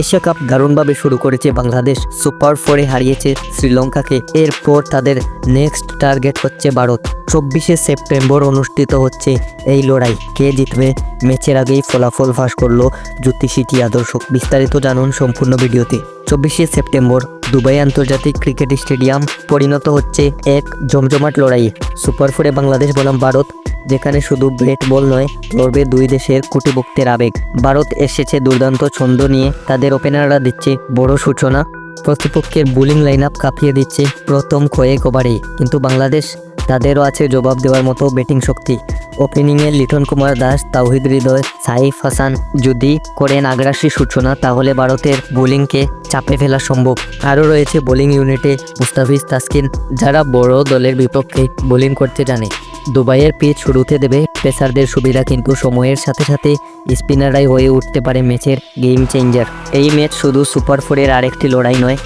Asia cup দারুণভাবে শুরু করেছে বাংলাদেশ। সুপার ফোরে হারিয়েছে শ্রীলঙ্কাকে। এরপর তাদের নেক্সট টার্গেট হচ্ছে ভারত। চব্বিশে সেপ্টেম্বর অনুষ্ঠিত হচ্ছে এই লড়াই। কে জিতবে ম্যাচের আগেই ফলাফল ফাঁস করল জ্যোতিষীটি আদর্শ। বিস্তারিত জানুন সম্পূর্ণ ভিডিওতে। চব্বিশে সেপ্টেম্বর দুবাই আন্তর্জাতিক ক্রিকেট স্টেডিয়াম পরিণত হচ্ছে এক জমজমাট লড়াই সুপার ফোরে বাংলাদেশ বনাম ভারত যেখানে শুধু ব্রেট বল নয়, লড়বে দুই দেশের কুটিভক্তের আবেগ। ভারত এসেছে দুর্দান্ত ছন্দ নিয়ে, তাদের ওপেনাররা দিচ্ছে বড় সূচনা। প্রতিপক্ষের বোলিং লাইন আপ কাঁপিয়ে দিচ্ছে প্রথম কয়েক ওভারে কিন্তু বাংলাদেশ, তাদেরও আছে জবাব দেওয়ার মতো ব্যাটিং শক্তি। ওপেনিংয়ে লিটন কুমার দাস, তাওহিদ হৃদয়, সাইফ হাসান যদি করেন আগ্রাসী সূচনা, তাহলে ভারতের বোলিংকে চাপে ফেলা সম্ভব। আরও রয়েছে বোলিং ইউনিটে মুস্তাফিজ তাসকিন, যারা বড় দলের বিপক্ষে বোলিং করতে জানে। দুবাইয়ের পিচ শুরুতে দেবে পেসারদের সুবিধা, কিন্তু সময়ের সাথে সাথে স্পিনাররাই হয়ে উঠতে পারে ম্যাচের গেম চেঞ্জার এই ম্যাচ শুধু সুপার ফোরের আরেকটি লড়াই নয়,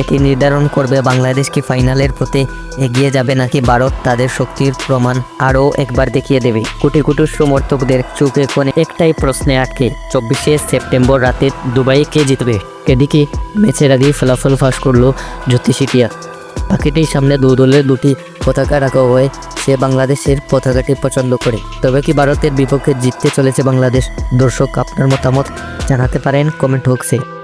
এটি নির্ধারণ করবে বাংলাদেশ কি ফাইনালের পথে এগিয়ে যাবে নাকি ভারত তাদের শক্তির প্রমাণ আরও একবার দেখিয়ে দেবে। কোটি কোটি সমর্থকদের চোখে কোণে একটাই প্রশ্নে আটকে, চব্বিশে সেপ্টেম্বর রাতে দুবাই কে জিতবে। এদিকে ম্যাচের আগেই ফলাফল ফাঁস করল জ্যোতিষিটিয়া পাখিটির সামনে দু দলের দুটি পতাকা রাখা হয়। সে বাংলাদেশের পতাকাটি পছন্দ করে। তবে কি ভারতের বিপক্ষে জিততে চলেছে বাংলাদেশ? দর্শক, আপনার মতামত জানাতে পারেন কমেন্ট বক্সে।